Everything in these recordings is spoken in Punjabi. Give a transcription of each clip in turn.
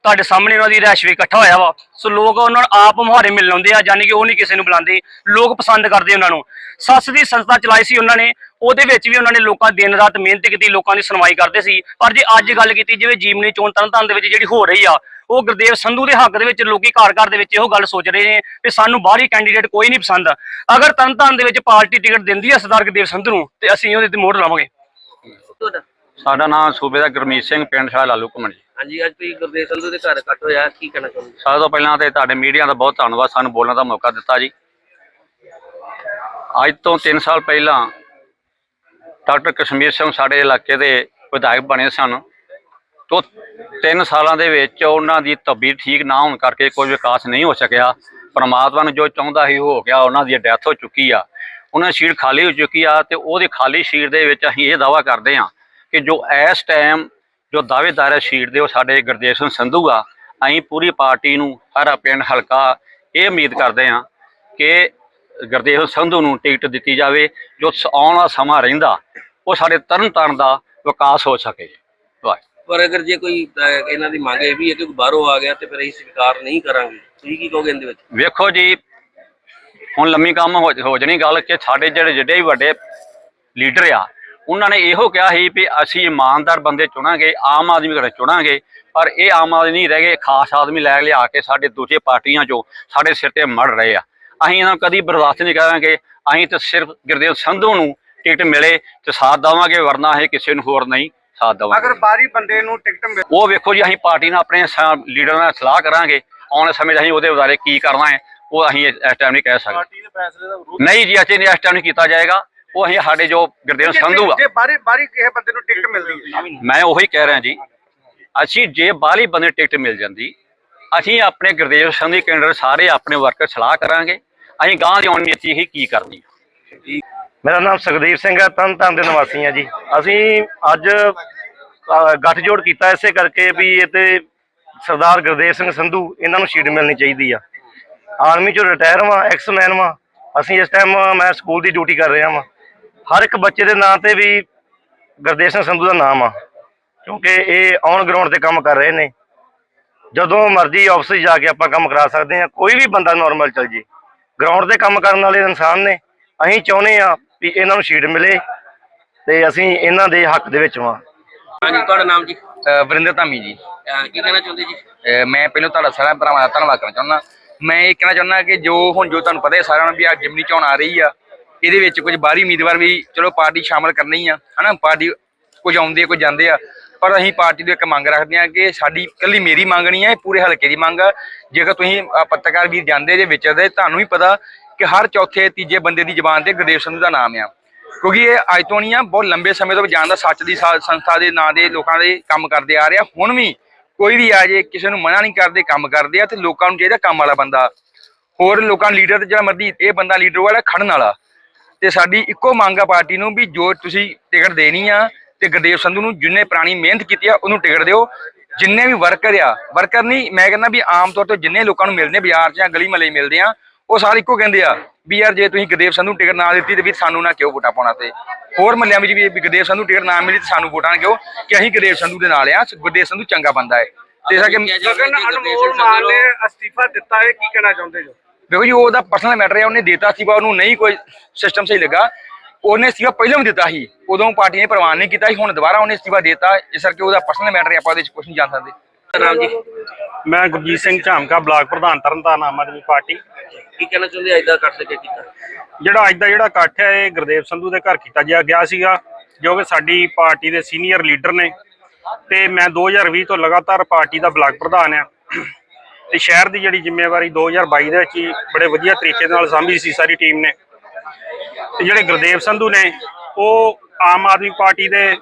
ਤੁਹਾਡੇ ਸਾਹਮਣੇ ਉਹਨਾਂ ਦੀ ਰੈਸ਼ ਵੀ ਇਕੱਠਾ ਹੋਇਆ ਵਾ। ਸੋ ਲੋਕ ਉਹਨਾਂ ਨੂੰ ਆਪ ਮੁਹਾਰੇ ਮਿਲ ਲਾਉਂਦੇ ਆ ਯਾਨੀ ਕਿ ਉਹ ਨਹੀਂ ਕਿਸੇ ਨੂੰ ਬੁਲਾਉਂਦੇ। ਲੋਕ ਪਸੰਦ ਕਰਦੇ ਉਹਨਾਂ ਨੂੰ। ਸੱਸ ਦੀ ਸੰਸਥਾ ਚਲਾਈ ਸੀ ਉਹਨਾਂ ਨੇ। ਉਹਦੇ ਵਿੱਚ ਵੀ ਉਹਨਾਂ ਨੇ ਲੋਕਾਂ ਦਿਨ ਰਾਤ ਮਿਹਨਤ ਕੀਤੀ, ਲੋਕਾਂ ਦੀ ਸੁਣਵਾਈ ਕਰਦੇ ਸੀ। ਪਰ ਜੇ ਅੱਜ ਗੱਲ ਕੀਤੀ ਜਿਵੇਂ ਜੀਵਨੀ ਚੋਣ ਤਰਨਤਾਰਨ ਦੇ ਵਿੱਚ ਜਿਹੜੀ ਹੋ ਰਹੀ ਆ, ਉਹ ਗੁਰਦੇਵ ਸੰਧੂ ਦੇ ਹੱਕ ਦੇ ਵਿੱਚ ਲੋਕੀ ਘਰ ਘਰ ਦੇ ਵਿੱਚ ਇਹੋ ਗੱਲ ਸੋਚ ਰਹੇ ਨੇ ਕਿ ਸਾਨੂੰ ਬਾਹਰੀ ਕੈਂਡੀਡੇਟ ਕੋਈ ਨਹੀਂ ਪਸੰਦ। ਅਗਰ ਤਰਨਤਾਰਨ ਦੇ ਵਿੱਚ ਪਾਰਟੀ ਟਿਕਟ ਦਿੰਦੀ ਆ ਸਰਦਾਰ ਗੁਰਦੇਵ ਸੰਧੂ ਨੂੰ, ਤੇ ਅਸੀਂ ਉਹਦੇ ਤੇ ਮੋੜ ਲਾਵਾਂਗੇ। ਸਾਡਾ ਨਾਮ ਸੂਬੇਦਾਰ ਗੁਰਮੀਤ ਸਿੰਘ ਪਿੰਡ ਸ਼ਾਹ ਲਾਲੂ ਘੁੰਮਣ ਜੀ। ਹਾਂਜੀ ਅੱਜ ਤੁਸੀਂ ਗੁਰਦੇਵ ਸੰਧੂ ਦੇ ਘਰ ਇਕੱਠ ਹੋਇਆ ਕੀ ਕਹਿਣਾ ਚਾਹੁੰਦੇ ਸਾਰਿਆਂ ਤੋਂ ਪਹਿਲਾਂ ਤੇ ਤੁਹਾਡੇ ਮੀਡੀਆ ਦਾ ਬਹੁਤ ਧੰਨਵਾਦ ਸਾਨੂੰ ਬੋਲਣ ਦਾ ਮੌਕਾ ਦਿੱਤਾ ਜੀ। ਅੱਜ ਤੋਂ 3 ਸਾਲ ਪਹਿਲਾਂ ਡਾਕਟਰ ਕਸ਼ਮੀਰ ਸਿੰਘ ਸਾਡੇ ਇਲਾਕੇ ਦੇ ਵਿਧਾਇਕ ਬਣੇ ਸਨ। ਤੋਂ 3 ਸਾਲਾਂ ਦੇ ਵਿੱਚ ਉਹਨਾਂ ਦੀ ਤਬੀਅਤ ਠੀਕ ਨਾ ਹੋਣ ਕਰਕੇ ਕੋਈ ਵਿਕਾਸ ਨਹੀਂ ਹੋ ਸਕਿਆ। ਪਰਮਾਤਮਾ ਨੂੰ ਜੋ ਚਾਹੁੰਦਾ ਸੀ ਹੋ ਗਿਆ ਉਹਨਾਂ ਦੀ ਡੈਥ ਹੋ ਚੁੱਕੀ ਆ। ਉਹਨਾਂ ਦੀ ਸੀਟ ਖਾਲੀ ਹੋ ਚੁੱਕੀ ਆ ਤੇ ਉਹਦੀ ਖਾਲੀ ਸੀਟ ਦੇ ਵਿੱਚ ਅਸੀਂ ਇਹ ਦਾਵਾ ਕਰਦੇ ਹਾਂ ਕਿ ਜੋ ਇਸ ਟਾਈਮ ਜੋ ਦਾਅਵੇਦਾਰ ਹੈ ਸੀਟ ਦੇ ਉਹ ਸਾਡੇ ਗੁਰਦੇਵ ਸਿੰਘ ਸੰਧੂ ਆ। ਅਸੀਂ ਪੂਰੀ ਪਾਰਟੀ ਨੂੰ ਹਰਾ ਪਿੰਡ ਹਲਕਾ ਇਹ ਉਮੀਦ ਕਰਦੇ ਹਾਂ ਕਿ ਗੁਰਦੇਵ ਸੰਧੂ ਨੂੰ ਟਿਕਟ ਦਿੱਤੀ ਜਾਵੇ ਜੋ ਆਉਣ ਵਾਲਾ ਸਮਾਂ ਰਹਿੰਦਾ ਉਹ ਸਾਡੇ ਤਰਨ ਤਾਰਨ ਦਾ ਵਿਕਾਸ ਹੋ ਸਕੇ। ਪਰ ਅਗਰ ਜੇ ਕੋਈ ਇਹਨਾਂ ਦੀ ਮੰਗ ਇਹ ਵੀ ਹੈ ਕਿ ਬਾਹਰੋਂ ਆ ਗਿਆ ਤੇ ਫਿਰ ਅਸੀਂ ਸਵੀਕਾਰ ਨਹੀਂ ਕਰਾਂਗੇ ਤੁਸੀਂ ਕੀ ਕਹੋਗੇ ਇਹਦੇ ਵਿੱਚ? ਵੇਖੋ ਜੀ ਹੁਣ ਲੰਮੀ ਕੰਮ ਹੋ ਹੋ ਜਣੀ ਗੱਲ ਕਿ ਸਾਡੇ ਜਿਹੜੇ ਜਿਹੜੇ ਵੀ ਵੱਡੇ ਲੀਡਰ ਆ ਉਹਨਾਂ ਨੇ ਇਹੋ ਕਿਹਾ ਸੀ ਵੀ ਅਸੀਂ ਇਮਾਨਦਾਰ ਬੰਦੇ ਚੁਣਾਂਗੇ ਆਮ ਆਦਮੀ ਘਰੇ ਚੁਣਾਂਗੇ ਪਰ ਇਹ ਆਮ ਆਦਮੀ ਨਹੀਂ ਰਹਿ ਗਏ ਖਾਸ ਆਦਮੀ ਲੈ ਲਿਆ ਕੇ ਸਾਡੇ ਦੂਜੇ ਪਾਰਟੀਆਂ ਚੋਂ ਸਾਡੇ ਸਿਰ ਤੇ ਮੜ ਰਹੇ ਆ। ਅਸੀਂ ਇਹਨਾਂ ਨੂੰ ਕਦੀ ਬਰਦਾਸ਼ਤ ਨਹੀਂ ਕਰਾਂਗੇ ਅਸੀਂ ਤਾਂ ਸਿਰਫ ਗੁਰਦੇਵ ਸੰਧੂ ਨੂੰ ਟਿਕਟ ਮਿਲੇ ਤੇ ਸਾਥ ਦੇਵਾਂਗੇ ਵਰਨਾ ਇਹ ਕਿਸੇ ਨੂੰ ਹੋਰ ਨਹੀਂ ਸਾਥ ਦੇਵਾਂਗੇ। ਅਗਰ ਬਾਰੀ ਬੰਦੇ ਨੂੰ ਟਿਕਟ ਉਹ ਵੇਖੋ ਜੀ ਅਸੀਂ ਪਾਰਟੀ ਨਾਲ ਆਪਣੇ ਲੀਡਰਾਂ ਨਾਲ ਸਲਾਹ ਕਰਾਂਗੇ ਆਉਣ ਸਮੇਂ ਅਸੀਂ ਉਹਦੇ ਬਾਰੇ ਕੀ ਕਰਨਾ ਹੈ ਉਹ ਅਸੀਂ ਇਸ ਟਾਈਮ ਨਹੀਂ ਕਹਿ ਸਕਦੇ। ਪਾਰਟੀ ਦੇ ਫੈਸਲੇ ਦਾ ਵਿਰੋਧ ਨਹੀਂ ਜੀ ਅਸੀਂ ਨਹੀਂ ਇਸ ਟਾਈਮ ਨਹੀਂ ਕੀਤਾ ਜਾਏਗਾ। ਉਹ ਅਸੀਂ ਸਾਡੇ ਜੋ ਗੁਰਦੇਵ ਸੰਧੂ ਆ। ਜੇ ਬਾਰੀ ਬਾਰੀ ਕਿਸੇ ਬੰਦੇ ਨੂੰ ਟਿਕਟ ਮਿਲਦੀ ਹੈ। ਮੈਂ ਉਹੀ ਕਹਿ ਰਿਹਾ ਜੀ ਅਸੀਂ ਜੇ ਬਾਹਲੀ ਬੰਦੇ ਟਿਕਟ ਮਿਲ ਜਾਂਦੀ ਅਸੀਂ ਆਪਣੇ ਗੁਰਦੇਵ ਸੰਧੂ ਕੇਂਦਰ ਸਾਰੇ ਆਪਣੇ ਵਰਕਰ ਸਲਾਹ ਕਰਾਂਗੇ ਅਸੀਂ ਗਾਂ ਦੀ ਆਉਣ ਨੀਤੀ ਹੀ ਕੀ ਕਰਨੀ ਆ। ਮੇਰਾ ਨਾਮ ਸੁਖਦੀਪ ਸਿੰਘ ਹੈ ਤਰਨਤਾਰਨ ਦੇ ਨਿਵਾਸੀ ਹਾਂ ਜੀ। ਅਸੀਂ ਅੱਜ ਗੱਠਜੋੜ ਕੀਤਾ ਇਸੇ ਕਰਕੇ ਵੀ ਇਹ ਤੇ ਸਰਦਾਰ ਗੁਰਦੇਵ ਸਿੰਘ ਸੰਧੂ ਇਹਨਾਂ ਨੂੰ ਸ਼ੀਟ ਮਿਲਣੀ ਚਾਹੀਦੀ ਆ। ਆਰਮੀ ਚੋਂ ਰਿਟਾਇਰ ਵਾਂ ਐਕਸਮੈਨ ਵਾਂ। ਅਸੀਂ ਇਸ ਟਾਈਮ ਮੈਂ ਸਕੂਲ ਦੀ ਡਿਊਟੀ ਕਰ ਰਿਹਾ ਵਾਂ। ਹਰ ਇੱਕ ਬੱਚੇ ਦੇ ਨਾਂ ਤੇ ਵੀ ਗੁਰਦੇਵ ਸਿੰਘ ਸੰਧੂ ਦਾ ਨਾਮ ਆ ਕਿਉਂਕਿ ਇਹ ਔਨ ਗਰਾਊਂਡ ਤੇ ਕੰਮ ਕਰ ਰਹੇ ਨੇ। ਜਦੋਂ ਮਰਜ਼ੀ ਆਫਿਸ ਜਾ ਕੇ ਆਪਾਂ ਕੰਮ ਕਰਾ ਸਕਦੇ ਹਾਂ ਕੋਈ ਵੀ ਬੰਦਾ ਨਾਰਮਲ ਚੱਲ ਜੇ। ਗਰਾਊਂਡ ਤੇ ਕੰਮ ਕਰਨ ਵਾਲੇ ਇਨਸਾਨ ਨੇ ਅਸੀਂ ਚਾਹੁੰਦੇ ਆ ਵੀ ਇਹਨਾਂ ਨੂੰ ਸ਼ੀਟ ਮਿਲੇ ਤੇ ਅਸੀਂ ਇਹਨਾਂ ਦੇ ਹੱਕ ਦੇ ਵਿੱਚ ਵਾਂ। ਹਾਂਜੀ ਤੁਹਾਡਾ ਨਾਮ ਜੀ? ਵਰਿੰਦਰ ਧਾਮੀ ਜੀ। ਕੀ ਕਹਿਣਾ ਚਾਹੁੰਦੇ ਜੀ? ਮੈਂ ਪਹਿਲਾਂ ਤੁਹਾਡਾ ਸਾਰਿਆਂ ਭਰਾਵਾਂ ਦਾ ਧੰਨਵਾਦ ਕਰਨਾ ਚਾਹੁੰਦਾ। ਮੈਂ ਇਹ ਕਹਿਣਾ ਚਾਹੁੰਦਾ ਕਿ ਜੋ ਹੁਣ ਜੋ ਤੁਹਾਨੂੰ ਪਤਾ ਹੈ ਸਾਰਿਆਂ ਨੂੰ ਵੀ ਆ ਜਿਮਨੀ ਚੋਣ ਆ ਰਹੀ ਆ। ਇਹਦੇ ਵਿੱਚ ਕੁਝ ਬਾਹਰੀ ਉਮੀਦਵਾਰ ਵੀ ਚਲੋ ਪਾਰਟੀ ਸ਼ਾਮਲ ਕਰਨੀ ਆ, ਹਨਾ? ਪਾਰਟੀ ਕੁਝ ਆਉਂਦੇ ਆ, ਕੁਝ ਜਾਂਦੇ ਆ। ਪਰ ਅਸੀਂ ਪਾਰਟੀ ਦੀ ਇੱਕ ਮੰਗ ਰੱਖਦੇ ਹਾਂ ਕਿ ਸਾਡੀ ਇਕੱਲੀ ਮੇਰੀ ਮੰਗ ਨਹੀਂ ਹੈ ਇਹ ਪੂਰੇ ਹਲਕੇ ਦੀ ਮੰਗ ਆ। ਜੇਕਰ ਤੁਸੀਂ ਪੱਤਰਕਾਰ ਵੀਰ ਜਾਂਦੇ, ਜੇ ਵਿਚਰਦੇ, ਤੁਹਾਨੂੰ ਵੀ ਪਤਾ ਕਿ ਹਰ ਚੌਥੇ ਤੀਜੇ ਬੰਦੇ ਦੀ ਜ਼ਬਾਨ ਤੇ ਗੁਰਦੇਵ ਸੰਧੂ ਦਾ ਨਾਮ ਆ। ਕਿਉਂਕਿ ਇਹ ਅੱਜ ਤੋਂ ਨਹੀਂ ਆ, ਬਹੁਤ ਲੰਬੇ ਸਮੇਂ ਤੋਂ ਜਾਣਦਾ ਸੱਚ ਦੀ ਸੰਸਥਾ ਦੇ ਨਾਂ ਦੇ ਲੋਕਾਂ ਦੇ ਕੰਮ ਕਰਦੇ ਆ ਰਿਹਾ। ਹੁਣ ਵੀ ਕੋਈ ਵੀ ਆ ਜੇ, ਕਿਸੇ ਨੂੰ ਮਨਾ ਨਹੀਂ ਕਰਦੇ, ਕੰਮ ਕਰਦੇ ਆ, ਤੇ ਲੋਕਾਂ ਨੂੰ ਚਾਹੀਦਾ ਕੰਮ ਵਾਲਾ ਬੰਦਾ। ਹੋਰ ਲੋਕਾਂ ਲੀਡਰ ਤੇ ਜਿਹੜਾ ਮਰਦੀ ਇਹ ਬੰਦਾ ਲੀਡਰ ਵਾਲਾ ਖੜਨ ਵਾਲਾ। ਤੇ ਸਾਡੀ ਇੱਕੋ ਮੰਗ ਆ ਪਾਰਟੀ ਨੂੰ ਵੀ ਜੋ ਤੁਸੀਂ ਟਿਕਟ ਦੇਣੀ ਆ ਤੇ ਗੁਰਦੇਵ ਸੰਧੂ ਨੂੰ ਜਿੰਨੇ ਪ੍ਰਾਣੀ ਮਿਹਨਤ ਕੀਤੀ ਆ ਉਹਨੂੰ ਟਿਕਟ ਦਿਓ। ਜਿੰਨੇ ਵੀ ਵਰਕਰ ਆ ਵਰਕਰ ਨਹੀਂ ਮੈਂ ਕਹਿੰਦਾ ਵੀ ਆਮ ਤੌਰ ਤੇ ਜਿੰਨੇ ਲੋਕਾਂ ਨੂੰ ਮਿਲਦੇ ਬਾਜ਼ਾਰ 'ਚ ਜਾਂ ਗਲੀ ਮਹੱਲੇ 'ਚ ਮਿਲਦੇ ਆ ਉਹ ਸਾਰੇ ਇੱਕੋ ਕਹਿੰਦੇ ਆ ਵੀ ਯਾਰ ਜੇ ਤੁਸੀਂ ਗੁਰਦੇਵ ਸੰਧੂ ਨੂੰ ਟਿਕਟ ਨਾ ਦਿੱਤੀ ਤੇ ਵੀ ਸਾਨੂੰ ਨਾ ਕਿਉਂ ਵੋਟਾਂ ਪਾਉਣਾ ਤੇ। ਹੋਰ ਮਹੱਲਿਆਂ ਵਿੱਚ ਵੀ ਇਹ ਵੀ ਗੁਰਦੇਵ ਸੰਧੂ ਟਿਕਟ ਨਾ ਮਿਲੀ ਤੇ ਸਾਨੂੰ ਵੋਟਾਂ ਕਿਉਂ ਕਿ ਅਸੀਂ ਗੁਰਦੇਵ ਸੰਧੂ ਦੇ ਨਾਲ ਆ ਗੁਰਦੇਵ ਸੰਧੂ ਚੰਗਾ ਬੰਦਾ ਹੈ। ਤੇ ਇਸ ਕਰਕੇ ਗਗਨ ਅਨਮੋਲ ਮਾਨ ਨੇ ਅਸਤੀਫਾ ਦਿੱਤਾ ਹੈ ਕੀ ਕਹਿਣਾ ਚਾਹੁੰਦੇ ਜੋ? ਦੇਖੋ ਜੀ ਉਹਦਾ ਪਰਸਨਲ ਮੈਟਰ ਹੈ ਉਹਨੇ ਦਿੱਤਾ ਸੀਗਾ ਉਹਨੂੰ ਨਹੀਂ ਕੋਈ ਸਿਸਟਮ ਸਹੀ ਲੱਗਾ। ਉਹਨੇ ਸੀਗਾ ਪਹਿਲਾਂ ਵੀ ਦਿੱਤਾ ਸੀ ਉਦੋਂ ਪਾਰਟੀ ਨੇ ਪ੍ਰਵਾਨ ਨਹੀਂ ਕੀਤਾ ਸੀ ਹੁਣ ਦੁਬਾਰਾ ਉਹਨੇ ਅਸਤੀਫਾ ਦਿੱਤਾ ਇਸ ਕਰਕੇ ਉਹਦਾ ਪਰਸਨਲ ਮੈਟਰ ਹੈ ਆਪਾਂ ਉਹਦੇ ਵਿੱਚ ਕੁਝ ਨਹੀਂ ਜਾਣ ਸਕਦੇ। ਰਾਮ ਜੀ। ਮੈਂ ਗੁਰਜੀਤ ਸਿੰਘ ਝਾਮਕਾ ਬਲਾਕ ਪ੍ਰਧਾਨ ਤਰਨਤਾਰਨ ਆਮ ਆਦਮੀ ਪਾਰਟੀ। ਕੀ ਕਹਿਣਾ ਚਾਹੁੰਦੇ ਐਦਾਂ ਕੱਟ ਕੇ ਕੀਤਾ? ਜਿਹੜਾ ਅੱਜ ਦਾ ਜਿਹੜਾ ਇਕੱਠ ਹੈ ਇਹ ਗੁਰਦੇਵ ਸੰਧੂ ਦੇ ਘਰ ਕੀਤਾ ਜਾ ਗਿਆ ਸੀਗਾ ਜੋ ਕਿ ਸਾਡੀ ਪਾਰਟੀ ਦੇ ਸੀਨੀਅਰ ਲੀਡਰ ਨੇ। ਤੇ ਮੈਂ 2020 ਤੋਂ ਲਗਾਤਾਰ ਪਾਰਟੀ ਦਾ ਬਲਾਕ ਪ੍ਰਧਾਨ ਆ ਤੇ ਸ਼ਹਿਰ ਦੀ ਜਿਹੜੀ ਜ਼ਿੰਮੇਵਾਰੀ 2022 ਦੇ ਵਿੱਚ ਹੀ ਬੜੇ ਵਧੀਆ ਤਰੀਕੇ ਨਾਲ ਸਾਂਭੀ ਸੀ ਸਾਰੀ ਟੀਮ ਨੇ। ਤੇ ਜਿਹੜੇ ਗੁਰਦੇਵ ਸੰਧੂ ਨੇ, ਉਹ ਆਮ ਆਦਮੀ ਪਾਰਟੀ ਦੇ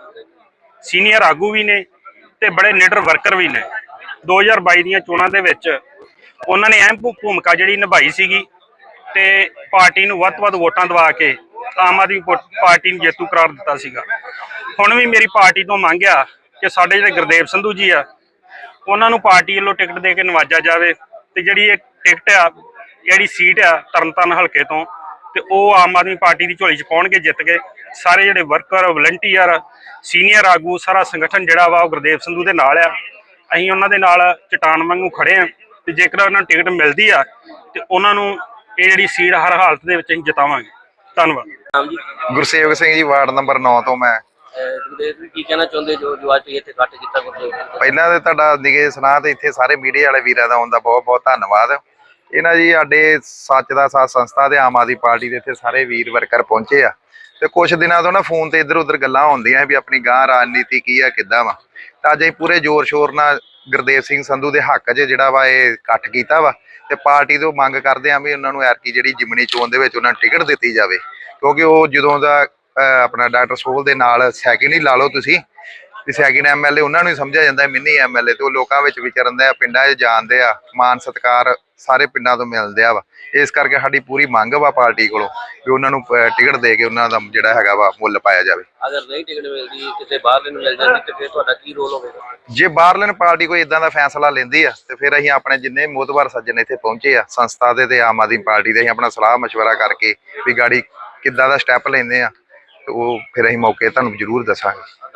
ਸੀਨੀਅਰ ਆਗੂ ਵੀ ਨੇ ਤੇ ਬੜੇ ਲੀਡਰ ਵਰਕਰ ਵੀ ਨੇ। 2022 ਦੀਆਂ ਚੋਣਾਂ ਦੇ ਵਿੱਚ ਉਹਨਾਂ ਨੇ ਅਹਿਮ ਭੂਮਿਕਾ ਜਿਹੜੀ ਨਿਭਾਈ ਸੀਗੀ ਤੇ ਪਾਰਟੀ ਨੂੰ ਵੱਧ ਤੋਂ ਵੱਧ ਵੋਟਾਂ ਦਵਾ ਕੇ ਆਮ ਆਦਮੀ ਪਾਰਟੀ ਨੂੰ ਜੇਤੂ ਕਰਾਰ ਦਿੱਤਾ ਸੀਗਾ। ਹੁਣ ਵੀ ਮੇਰੀ ਪਾਰਟੀ ਤੋਂ ਮੰਗਿਆ ਕਿ ਸਾਡੇ ਜਿਹੜੇ ਗੁਰਦੇਵ ਸੰਧੂ ਜੀ ਆ ਉਹਨਾਂ ਨੂੰ ਪਾਰਟੀ ਵੱਲੋਂ ਟਿਕਟ ਦੇ ਕੇ ਨਵਾਜਿਆ ਜਾਵੇ ਤੇ ਜਿਹੜੀ ਇਹ ਟਿਕਟ ਆ, ਜਿਹੜੀ ਸੀਟ ਆ ਤਰਨਤਾਰਨ ਹਲਕੇ ਤੋਂ, ਤੇ ਉਹ ਆਮ ਆਦਮੀ ਪਾਰਟੀ ਦੀ ਝੋਲੀ 'ਚ ਪਾਉਣਗੇ, ਜਿੱਤ ਕੇ ਸਾਰੇ ਜਿਹੜੇ ਵਰਕਰ, ਵਲੰਟੀਅਰ, ਸੀਨੀਅਰ ਆਗੂ, ਸਾਰਾ ਸੰਗਠਨ ਜਿਹੜਾ ਵਾ ਉਹ ਗੁਰਦੇਵ ਸੰਧੂ ਦੇ ਨਾਲ ਆ। ਅਸੀਂ ਉਹਨਾਂ ਦੇ ਨਾਲ ਚਟਾਨ ਵਾਂਗੂ ਖੜੇ ਆ ਤੇ ਜੇਕਰ ਉਹਨਾਂ ਨੂੰ ਟਿਕਟ ਮਿਲਦੀ ਆ, ਤੇ ਉਹਨਾਂ ਨੂੰ ਇਹ ਜਿਹੜੀ ਸੀਟ ਹਰ ਹਾਲਤ ਦੇ ਵਿੱਚ ਅਸੀਂ ਜਿਤਾਵਾਂਗੇ। ਧੰਨਵਾਦ। ਰਾਮ ਗੁਰਸੇਵਕ ਸਿੰਘ ਜੀ, ਵਾਰਡ ਨੰਬਰ 9 ਤੋਂ ਮੈਂ। ਗੁਰਦੇਵ ਜੀ ਕੀ ਕਹਿਣਾ ਚਾਹੁੰਦੇ ਜੋ ਜੋ ਅੱਜ ਇੱਥੇ ਕੱਟ ਕੀਤਾ ਗੁਰਦੇਵ ਜੀ? ਪਹਿਲਾਂ ਤੇ ਤੁਹਾਡਾ ਨਿਗੇ ਸੁਣਾ ਤੇ ਇੱਥੇ ਸਾਰੇ ਮੀਡੀਆ ਵਾਲੇ ਵੀਰਾਂ ਦਾ ਆਉਣ ਬਹੁਤ ਬਹੁਤ ਧੰਨਵਾਦ। ਇਹਨਾਂ ਜੀ ਸਾਡੇ ਸੱਚ ਦਾ ਸਾਥ ਸੰਸਥਾ ਤੇ ਆਮ ਆਦਮੀ ਪਾਰਟੀ ਦੇ ਇੱਥੇ ਸਾਰੇ ਵੀਰ ਵਰਕਰ ਪਹੁੰਚੇ ਆ। ਤੇ ਕੁਝ ਦਿਨਾਂ ਤੋਂ ਨਾ ਫੋਨ ਤੇ ਇੱਧਰ ਉੱਧਰ ਗੱਲਾਂ ਹੁੰਦੀਆਂ ਵੀ ਆਪਣੀ ਗਾਂ ਰਾਜਨੀਤੀ ਕੀ ਆ, ਕਿੱਦਾਂ ਵਾ। ਤਾਂ ਅੱਜ ਅਸੀਂ ਪੂਰੇ ਜ਼ੋਰ ਸ਼ੋਰ ਨਾਲ ਗੁਰਦੇਵ ਸਿੰਘ ਸੰਧੂ ਦੇ ਹੱਕ 'ਚ ਜਿਹੜਾ ਵਾ ਇਹ ਇਕੱਠ ਕੀਤਾ ਵਾ। ਤੇ ਪਾਰਟੀ ਤੋਂ ਮੰਗ ਕਰਦੇ ਆ ਵੀ ਉਹਨਾਂ ਨੂੰ ਐਰਕੀ ਜਿਹੜੀ ਜਿਮਨੀ ਚੋਣ ਦੇ ਵਿੱਚ ਉਹਨਾਂ ਨੂੰ ਟਿਕਟ ਦਿੱਤੀ ਜਾਵੇ। ਕਿਉਂਕਿ ਉਹ ਜਦੋਂ ਦਾ ਆਪਣਾ ਡਾਕਟਰ ਸੋਹਲ ਦੇ ਨਾਲ ਸੈਕਿੰਡ ਹੀ ਲਾ ਲਓ ਤੁਸੀਂ ਵੀ ਸੈਕਿੰਡ ਐਮਐਲਏ ਉਹਨਾਂ ਨੂੰ ਹੀ ਸਮਝਿਆ ਜਾਂਦਾ ਹੈ ਮਿੰਨੀ ਐਮਐਲਏ ਤੇ ਉਹ ਲੋਕਾਂ ਵਿੱਚ ਵਿਚਰਦੇ ਆ ਪਿੰਡਾਂ 'ਚ ਜਾਣਦੇ ਆ ਮਾਨ ਸਤਕਾਰ ਸਾਰੇ ਪਿੰਡਾਂ ਤੋਂ ਮਿਲਦੇ ਆ ਵਾ ਇਸ ਕਰਕੇ ਸਾਡੀ ਪੂਰੀ ਮੰਗ ਵਾ ਪਾਰਟੀ ਕੋਲੋਂ ਵੀ ਉਹਨਾਂ ਨੂੰ ਅਹ, ਟਿਕਟ ਦੇ ਕੇ ਉਹਨਾਂ ਦਾ ਜਿਹੜਾ ਹੈਗਾ ਵਾ ਮੁੱਲ ਪਾਇਆ ਜਾਵੇ ਅਗਰ ਨਹੀਂ ਟਿਕਟ ਮਿਲਦੀ ਕਿਤੇ ਬਾਹਰ ਨੂੰ ਮਿਲ ਜਾਂਦੀ ਤੇ ਫਿਰ ਤੁਹਾਡਾ ਕੀ ਰੋਲ ਹੋਵੇਗਾ ਜੇ ਬਾਹਰਲਨ ਪਾਰਟੀ ਕੋਈ ਇਦਾਂ ਦਾ ਫੈਸਲਾ ਲੈਂਦੀ ਆ ਤੇ ਫਿਰ ਅਸੀਂ ਆਪਣੇ ਜਿੰਨੇ ਮੋਤਬਰ ਸੱਜਣ ਇੱਥੇ ਪਹੁੰਚੇ ਆ ਸੰਸਥਾ ਦੇ ਤੇ ਆਮ ਆਦਮੀ ਪਾਰਟੀ ਦੇ ਅਸੀਂ ਆਪਣਾ ਸਲਾਹ مشورہ ਕਰਕੇ ਵੀ ਗਾੜੀ ਕਿੱਦਾਂ ਦਾ ਸਟੈਪ ਲੈਂਦੇ ਆ ਤੇ ਉਹ ਫਿਰ ਅਸੀਂ ਮੌਕੇ ਤੁਹਾਨੂੰ ਜ਼ਰੂਰ ਦੱਸਾਂਗੇ।